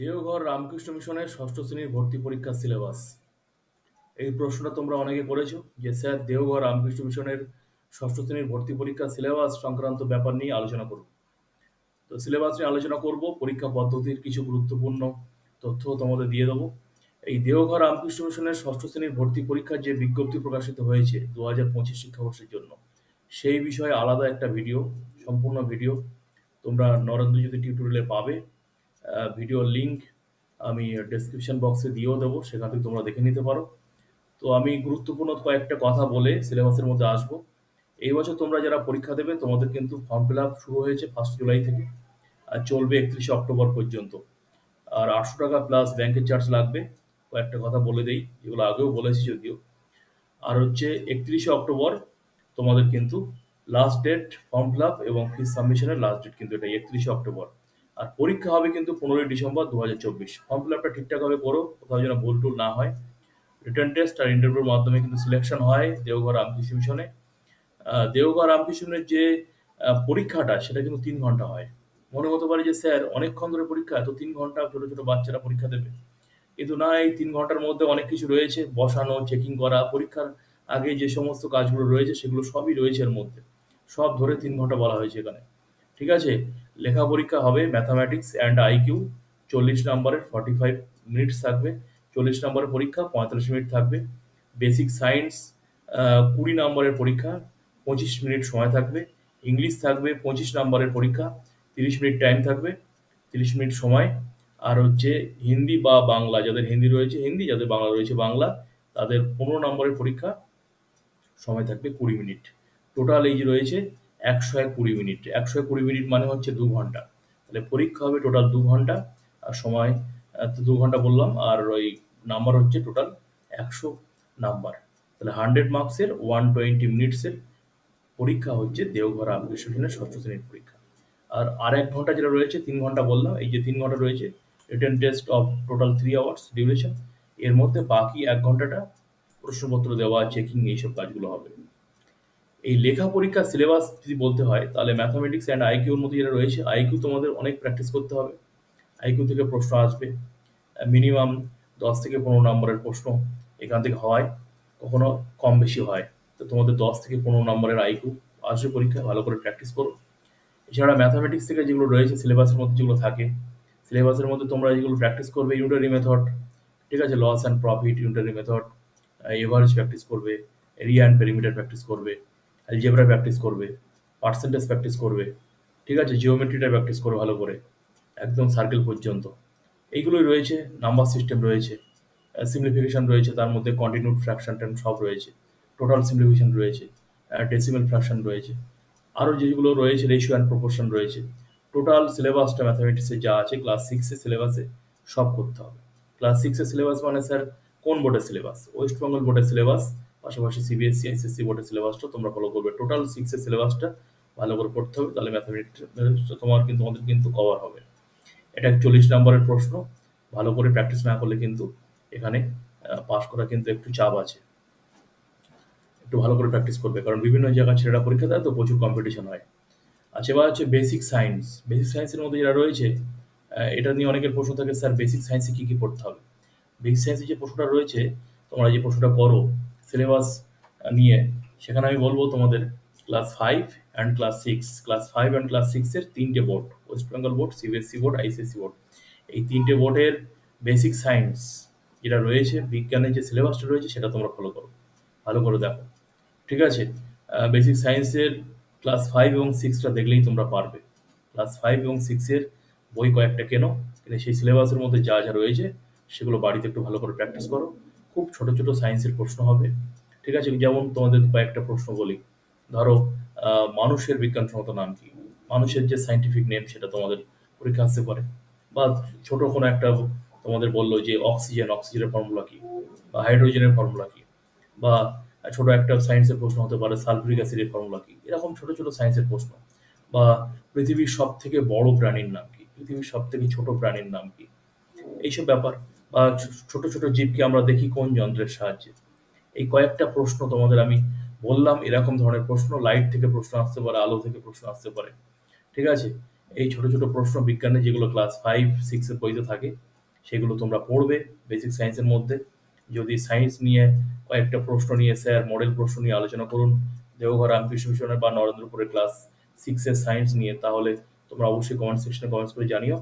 দেওঘর রামকৃষ্ণ মিশনের ষষ্ঠ শ্রেণির ভর্তি পরীক্ষার সিলেবাস। এই প্রশ্নটা তোমরা অনেকে করেছ যে, স্যার, দেওঘর রামকৃষ্ণ মিশনের ষষ্ঠ শ্রেণির ভর্তি পরীক্ষার সিলেবাস সংক্রান্ত ব্যাপার নিয়ে আলোচনা করব। তো সিলেবাস নিয়ে আলোচনা করব, পরীক্ষা পদ্ধতির কিছু গুরুত্বপূর্ণ তথ্য তোমাদের দিয়ে দেবো। এই দেওঘর রামকৃষ্ণ মিশনের ষষ্ঠ শ্রেণির ভর্তি পরীক্ষার যে বিজ্ঞপ্তি প্রকাশিত হয়েছে দু হাজার পঁচিশ শিক্ষাবর্ষের জন্য, সেই বিষয়ে আলাদা একটা ভিডিও, সম্পূর্ণ ভিডিও তোমরা নরেন্দ্র জ্যোতি টিউটোরিয়ালে পাবে। ভিডিওর লিঙ্ক আমি ডেসক্রিপশন বক্সে দিয়েও দেবো, সেখান থেকে তোমরা দেখে নিতে পারো। তো আমি গুরুত্বপূর্ণ কয়েকটা কথা বলে সিলেবাসের মধ্যে আসব। এই বছর তোমরা যারা পরীক্ষা দেবে, তোমাদের কিন্তু ফর্ম ফিল আপ শুরু হয়েছে ফার্স্ট জুলাই থেকে, আর চলবে একত্রিশে অক্টোবর পর্যন্ত। আর আটশো টাকা প্লাস ব্যাংকের চার্জ লাগবে। কয়েকটা কথা বলে দেই, যেগুলো আগেও বলেছি যদিও। আর হচ্ছে একত্রিশে অক্টোবর তোমাদের কিন্তু last date form fill up এবং ফিস সাবমিশনের লাস্ট ডেট কিন্তু এটা একত্রিশে অক্টোবর। আর পরীক্ষা হবে কিন্তু পনেরোই ডিসেম্বর দু হাজার চব্বিশ। ফর্ম ফিল আপটা ঠিকঠাকভাবে করো কোথাও যেন ভুল টুল না হয়। রিটার্ন টেস্ট আর ইন্টারভিউর মাধ্যমে কিন্তু সিলেকশন হয় দেওঘর রামকৃষ্ণ মিশনে দেওঘর রামকৃষ্ণের যে পরীক্ষাটা, সেটা কিন্তু তিন ঘণ্টা হয়। মনে হতে পারে যে, স্যার, অনেকক্ষণ ধরে পরীক্ষা তো তিন ঘণ্টা ছোটো ছোটো বাচ্চারা পরীক্ষা দেবে। কিন্তু না, এই তিন ঘণ্টার মধ্যে অনেক কিছু রয়েছে, বসানো চেকিং করা, পরীক্ষার আগে যে সমস্ত কাজগুলো রয়েছে, সেগুলো সবই রয়েছে এর মধ্যে। সব ধরে তিন ঘণ্টা বলা হয়েছে এখানে। ঠিক আছে? লেখা পরীক্ষা হবে ম্যাথামেটিক্স অ্যান্ড আইকিউ চল্লিশ নম্বরের ফর্টি ফাইভ মিনিটস থাকবে, চল্লিশ নম্বরের পরীক্ষা পঁয়তাল্লিশ মিনিট থাকবে বেসিক সায়েন্স কুড়ি নম্বরের পরীক্ষা পঁচিশ মিনিট সময় থাকবে ইংলিশ থাকবে পঁচিশ নম্বরের পরীক্ষা তিরিশ মিনিট টাইম থাকবে, তিরিশ মিনিট সময়, আর হচ্ছে হিন্দি বা বাংলা, যাদের হিন্দি রয়েছে, হিন্দি, যাদের বাংলা রয়েছে বাংলা, তাদের পনেরো নম্বরের পরীক্ষা সময় থাকবে কুড়ি মিনিট টোটাল এই যে রয়েছে একশো এক কুড়ি মিনিট। একশো এক কুড়ি মিনিট মানে হচ্ছে দু ঘণ্টা। তাহলে পরীক্ষা হবে টোটাল দু ঘণ্টা, আর সময় দু ঘণ্টা বললাম, আর ওই নাম্বার হচ্ছে টোটাল একশো নাম্বার। তাহলে হান্ড্রেড মার্কসের ওয়ান টোয়েন্টি মিনিটসের পরীক্ষা হচ্ছে দেওঘর রামকৃষ্ণের ষষ্ঠ শ্রেণির পরীক্ষা। আর আর এক ঘণ্টা যেটা রয়েছে, তিন ঘণ্টা বললাম, এই যে তিন ঘণ্টা রয়েছে written test of total three hours duration এর মধ্যে বাকি এক ঘন্টাটা প্রশ্নপত্র দেওয়া চেকিং এইসব কাজগুলো হবে। এই লেখা পরীক্ষার সিলেবাস যদি বলতে হয়, তাহলে ম্যাথামেটিক্স অ্যান্ড আইকিউর মধ্যে যেটা রয়েছে আইকিউ তোমাদের অনেক প্র্যাকটিস করতে হবে। আইকিউ থেকে প্রশ্ন আসবে। মিনিমাম দশ থেকে পনেরো নম্বরের প্রশ্ন এখান থেকে হয়, কখনো কম বেশি হয়। তো তোমাদের দশ থেকে পনেরো নম্বরের আইকিউ আসবে পরীক্ষায়, ভালো করে প্র্যাকটিস করো। এছাড়া ম্যাথামেটিক্স থেকে যেগুলো রয়েছে সিলেবাসের মধ্যে যেগুলো থাকে সিলেবাসের মধ্যে তোমরা যেগুলো প্র্যাকটিস করবে ইউটারি মেথড ঠিক আছে? Loss and profit unitary method average practice করবে এরিয়া অ্যান্ড পেরিমিটার প্র্যাকটিস করবে। অ্যালজেব্রা প্র্যাকটিস করবে পার্সেন্টেজ প্র্যাকটিস করবে, ঠিক আছে? জিওমেট্রিটা প্র্যাকটিস করবে ভালো করে, একদম সার্কেল পর্যন্ত। এইগুলোই রয়েছে নাম্বার সিস্টেম রয়েছে সিমপ্লিফিকেশন রয়েছে, তার মধ্যে কন্টিনিউড ফ্র্যাকশন ট্যান সব রয়েছে টোটাল সিমপ্লিফিকেশন রয়েছে ডেসিমেল ফ্র্যাকশন রয়েছে, আরও যেগুলো রয়েছে রেশিও অ্যান্ড প্রপোর্শন রয়েছে টোটাল সিলেবাসটা ম্যাথামেটিক্সে যা আছে ক্লাস সিক্সের সিলেবাসে সব করতে হবে। ক্লাস সিক্সের সিলেবাস মানে স্যার কোন বোর্ডের সিলেবাস ওয়েস্ট বেঙ্গল বোর্ডের সিলেবাস পাশাপাশি সিবিএসসি আইসিএসসি বোর্ডের সিলেবাসটা তোমরা ফলো করবে। টোটাল সিক্সের সিলেবাসটা ভালো করে পড়তে হবে, তাহলে ম্যাথামেটিক্স তোমার কিন্তু, তোমাদের কিন্তু কভার হবে। এটা চল্লিশ নম্বরের প্রশ্ন, ভালো করে প্র্যাকটিস না করলে কিন্তু এখানে পাস করা কিন্তু একটু চাপ আছে। একটু ভালো করে প্র্যাকটিস করবে, কারণ বিভিন্ন জায়গায় ছেলেরা পরীক্ষা দেয় তো প্রচুর কম্পিটিশন হয়। আচ্ছা এবার হচ্ছে বেসিক সায়েন্স বেসিক সায়েন্সের মধ্যে যেটা রয়েছে এটা নিয়ে অনেকের প্রশ্ন থাকে, স্যার বেসিক সায়েন্সে কী কী পড়তে হবে? বেসিক সায়েন্সে যে প্রশ্নটা রয়েছে, তোমরা যে প্রশ্নটা করো সিলেবাস নিয়ে, সেখানে আমি বলব তোমাদের class five and class six class five and class সিক্সের তিনটে board West Bengal board CBSE board ICSE board এই তিনটে বোর্ডের বেসিক সায়েন্স যেটা রয়েছে, বিজ্ঞানের যে সিলেবাসটা রয়েছে, সেটা তোমরা ফলো করো। ভালো করে দেখো। ঠিক আছে? বেসিক সায়েন্সের ক্লাস ফাইভ এবং সিক্সটা দেখলেই তোমরা পারবে। ক্লাস ফাইভ এবং সিক্সের বই কয়েকটা কেনো কিন্তু সেই সিলেবাসের মধ্যে যা যা রয়েছে, সেগুলো বাড়িতে একটু ভালো করে প্র্যাকটিস করো। খুব ছোট ছোট সায়েন্সের প্রশ্ন হবে। ঠিক আছে? যেমন তোমাদের কয়েকটা প্রশ্ন বলি। ধরো মানুষের বিজ্ঞানসম্মত নাম কি? মানুষের যে সাইন্টিফিক নেম সেটা তোমাদের পরীক্ষা আসতে পারে। বা ছোট কোনো একটা তোমাদের বলল যে অক্সিজেন অক্সিজেনের ফর্মুলা কি? বা হাইড্রোজেনের ফর্মুলা কি? বা ছোট একটা সায়েন্সের প্রশ্ন হতে পারে সালফুরিক অ্যাসিডের ফর্মুলা কি? এরকম ছোট ছোট সায়েন্সের প্রশ্ন। বা পৃথিবীর সব থেকে বড় প্রাণীর নাম কি? পৃথিবীর সব থেকে ছোট প্রাণীর নাম কি? এইসব ব্যাপার। বা ছোট ছোট জীবকে আমরা দেখি কোন যন্ত্রের সাহায্যে। এই কয়েকটা প্রশ্ন তোমাদের আমি বললাম, এরকম ধরনের প্রশ্ন লাইট থেকে প্রশ্ন আসতে পারে, আলো থেকে প্রশ্ন আসতে পারে। ঠিক আছে? এই ছোট ছোট প্রশ্ন বিজ্ঞানে যেগুলো ক্লাস ফাইভ সিক্সের বইতে থাকে, সেগুলো তোমরা পড়বে বেসিক সায়েন্সের মধ্যে। যদি সায়েন্স নিয়ে কয়েকটা প্রশ্ন নিয়ে স্যার মডেল প্রশ্ন নিয়ে আলোচনা করুন, দেওঘর রামকৃষ্ণ বা নরেন্দ্রপুরের ক্লাস সিক্সের সায়েন্স নিয়ে, তাহলে তোমরা অবশ্যই কমেন্ট সেকশনে কমেন্টস করে জানিও।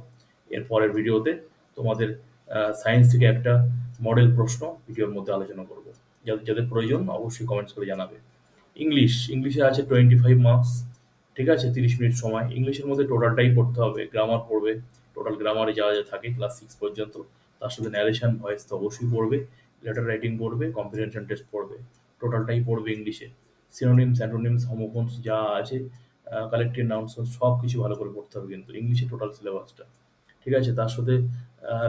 এর পরের ভিডিওতে তোমাদের সায়েন্স থেকে একটা মডেল প্রশ্ন ভিডিওর মধ্যে আলোচনা করব। যাদের যাদের প্রয়োজন অবশ্যই কমেন্টস করে জানাবে। ইংলিশ ইংলিশে আছে টোয়েন্টি ফাইভ মার্কস ঠিক আছে? তিরিশ মিনিট সময়। ইংলিশের মধ্যে টোটালটাই পড়তে হবে। গ্রামার পড়বে। টোটাল গ্রামারে যা যা থাকে ক্লাস সিক্স পর্যন্ত। তার সাথে ন্যারেশন ভয়েস তো অবশ্যই পড়বে। লেটার রাইটিং পড়বে কম্পিটিশন টেস্ট পড়বে। টোটালটাই পড়বে ইংলিশে সিনোনিমস অ্যান্টোনিমস হোমোফোনস যা আছে কালেক্টিভ নাউন্স সব কিছু ভালো করে পড়তে হবে কিন্তু। ইংলিশে টোটাল সিলেবাসটা ঠিক আছে? তার সাথে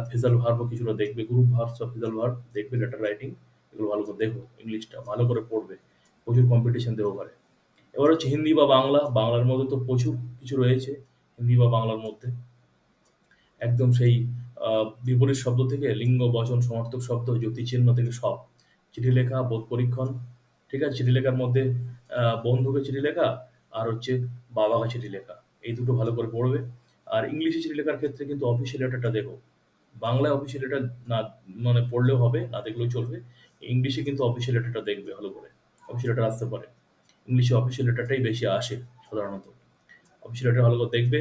ফেজাল ভার্বও কিছুটা দেখবে। গ্রুপ ভার্বস বা ফেজাল ভার্ব দেখবে লেটার রাইটিং এগুলো ভালো করে দেখো ইংলিশটা ভালো করে পড়বে। প্রচুর কম্পিটিশন দেবো পারে এবার হচ্ছে হিন্দি বা বাংলা। বাংলার মধ্যে তো প্রচুর কিছু রয়েছে, হিন্দি বা বাংলার মধ্যে। একদম সেই বিপরীত শব্দ থেকে লিঙ্গ, বচন, সমর্থক শব্দ, জ্যোতিচিহ্ন থেকে সব। চিঠি লেখা, বোধ পরীক্ষণ, ঠিক আছে? চিঠি লেখার মধ্যে বন্ধুকে চিঠি লেখা আর হচ্ছে বাবাকে চিঠি লেখা। এই দুটো ভালো করে পড়বে। আর ইংলিশে চিঠি লেখার ক্ষেত্রে কিন্তু অফিসিয়াল লেটারটা দেখো বাংলায় অফিসিয়াল লেটার না মানে পড়লেও হবে, না দেখলেও চলবে। ইংলিশে কিন্তু অফিসিয়াল লেটারটা দেখবে ভালো করে। অফিসিয়াল লেটার আসতে পারে। ইংলিশে অফিসিয়াল লেটারটাই বেশি আসে সাধারণত। অফিসিয়াল লেটার ভালো করে দেখবে।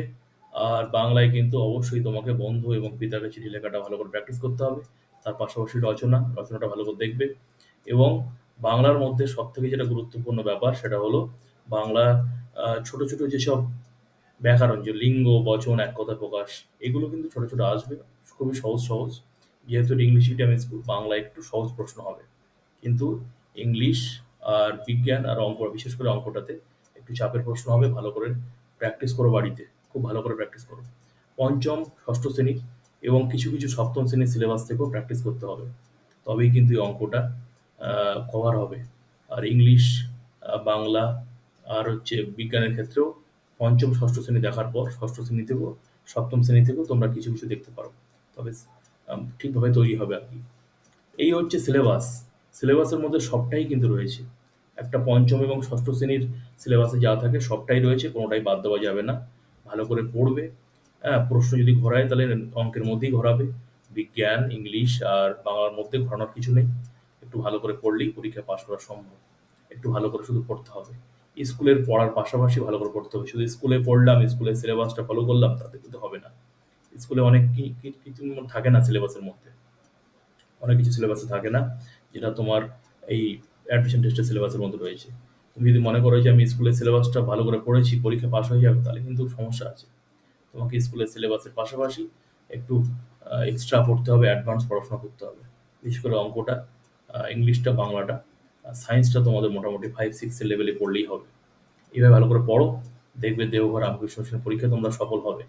আর বাংলায় কিন্তু অবশ্যই তোমাকে বন্ধু এবং পিতাকে চিঠি লেখাটা ভালো করে প্র্যাকটিস করতে হবে। তার পাশাপাশি রচনা, রচনাটা ভালো করে দেখবে। এবং বাংলার মধ্যে সব থেকে যেটা গুরুত্বপূর্ণ ব্যাপার সেটা হলো বাংলা ছোট ছোট যেসব ব্যাকরণ যে লিঙ্গ, বচন, এক কথা প্রকাশ, এগুলো কিন্তু ছোট ছোট আসবে, খুবই সহজ সহজ। যেহেতু ইংলিশ মিডিয়াম স্কুল বাংলা একটু সহজ প্রশ্ন হবে। কিন্তু ইংলিশ আর বিজ্ঞান আর অঙ্ক, বিশেষ করে অঙ্কটাতে একটু চাপের প্রশ্ন হবে, ভালো করে প্র্যাকটিস করো বাড়িতে, খুব ভালো করে প্র্যাকটিস করো। পঞ্চম, ষষ্ঠ শ্রেণি এবং কিছু কিছু সপ্তম শ্রেণির সিলেবাস থেকেও প্র্যাকটিস করতে হবে। তবেই কিন্তু এই অঙ্কটা কভার হবে। আর ইংলিশ বাংলা আর হচ্ছে বিজ্ঞানের ক্ষেত্রেও পঞ্চম, ষষ্ঠ শ্রেণি দেখার পর ষষ্ঠ শ্রেণি থেকেও সপ্তম শ্রেণি থেকেও তোমরা কিছু কিছু দেখতে পারো। তবে ঠিকভাবে তৈরি হবে আর কি। এই হচ্ছে সিলেবাস সিলেবাসের মধ্যে সবটাই কিন্তু রয়েছে। একটা পঞ্চম এবং ষষ্ঠ শ্রেণির সিলেবাসে যা থাকে সবটাই রয়েছে, কোনোটাই বাদ দেওয়া যাবে না। ভালো করে পড়বে। হ্যাঁ প্রশ্ন যদি ঘোরায় তাহলে অঙ্কের মধ্যেই ঘোরাবে। বিজ্ঞান, ইংলিশ আর বাংলার মধ্যে ঘোরানোর কিছু নেই। একটু ভালো করে পড়লেই পরীক্ষা পাশ করা সম্ভব। একটু ভালো করে শুধু পড়তে হবে। স্কুলের পড়ার পাশাপাশি ভালো করে পড়তে হবে। শুধু স্কুলে পড়লাম, স্কুলের সিলেবাসটা ফলো করলাম, তাতে কিন্তু হবে না। স্কুলে অনেক কিছু থাকে না সিলেবাসের মধ্যে। অনেক কিছু সিলেবাসে থাকে না, যেটা তোমার এই অ্যাডমিশন টেস্টের সিলেবাসের মধ্যে রয়েছে। তুমি যদি মনে করো যে আমি স্কুলের সিলেবাসটা ভালো করে পড়েছি, পরীক্ষা পাস হয়ে যাবে, তাহলে কিন্তু সমস্যা আছে। তোমাকে স্কুলের সিলেবাসের পাশাপাশি একটু এক্সট্রা পড়তে হবে অ্যাডভান্স পড়াশোনা করতে হবে। বিশেষ করে অঙ্কটা ইংলিশটা, বাংলাটা সায়েন্সটা তোমাদের মোটামুটি ফাইভ সিক্সের লেভেলে পড়লেই হবে। এইভাবে ভালো করে পড়ো, দেখবে দেওঘর রামকৃষ্ণ মিশনের পরীক্ষা তোমরা সফল হবে।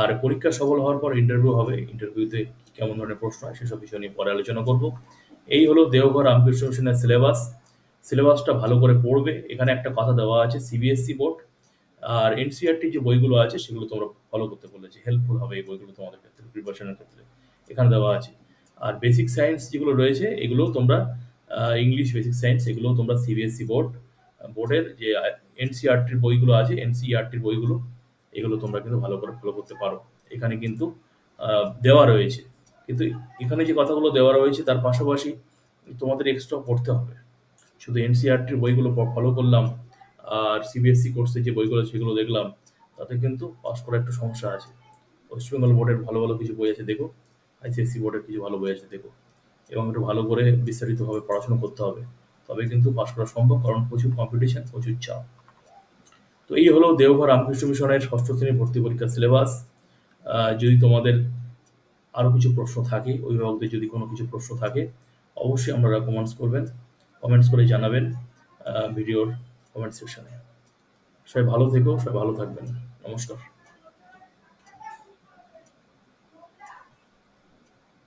আর পরীক্ষা সফল হওয়ার পর ইন্টারভিউ হবে ইন্টারভিউতে কেমন ধরনের প্রশ্ন হয় সেসব বিষয় নিয়ে পরে আলোচনা করব। এই হলো দেওঘর রামকৃষ্ণ সিলেবাস সিলেবাসটা ভালো করে পড়বে, এখানে একটা কথা দেওয়া আছে সিবিএসসি বোর্ড আর এনসিআরটি যে বইগুলো আছে, সেগুলো তোমরা ফলো করতে বলেছে হেল্পফুল হবে এই বইগুলো তোমাদের ক্ষেত্রে প্রিপারেশনের ক্ষেত্রে। এখানে দেওয়া আছে। আর বেসিক সায়েন্স যেগুলো রয়েছে, এগুলো তোমরা ইংলিশ বেসিক সায়েন্স এগুলো তোমরা সিবিএসসি বোর্ড বোর্ডের যে এনসিআরটির বইগুলো আছে এনসিআরটির বইগুলো, এগুলো তোমরা কিন্তু ভালো করে ফলো করতে পারো। এখানে কিন্তু দেওয়া রয়েছে। কিন্তু এখানে যে কথাগুলো দেওয়া রয়েছে, তার পাশাপাশি তোমাদের এক্সট্রা পড়তে হবে। শুধু এনসিআরটির বইগুলো ফলো করলাম, আর সিবিএসসি কোর্সে যে বইগুলো সেগুলো দেখলাম, তাতে কিন্তু পাস করার একটু সমস্যা আছে। ওয়েস্ট বেঙ্গল বোর্ডের ভালো ভালো কিছু বই আছে, দেখো। আইসিএসসি বোর্ডের কিছু ভালো বই আছে, দেখো। এবং একটু ভালো করে বিস্তারিতভাবে পড়াশোনা করতে হবে। তবে কিন্তু পাস করা সম্ভব, কারণ প্রচুর কম্পিটিশন প্রচুর চাপ। তো এই হলো দেওঘর রামকৃষ্ণ মিশনের ষষ্ঠ শ্রেণি ভর্তি পরীক্ষার সিলেবাস যদি তোমাদের আরও কিছু প্রশ্ন থাকে, অভিভাবকদের যদি কোনো কিছু প্রশ্ন থাকে, অবশ্যই আপনারা কমেন্টস করবেন কমেন্টস করে জানাবেন ভিডিওর কমেন্ট সেকশনে সবাই ভালো থেকো, সবাই ভালো থাকবেন। নমস্কার।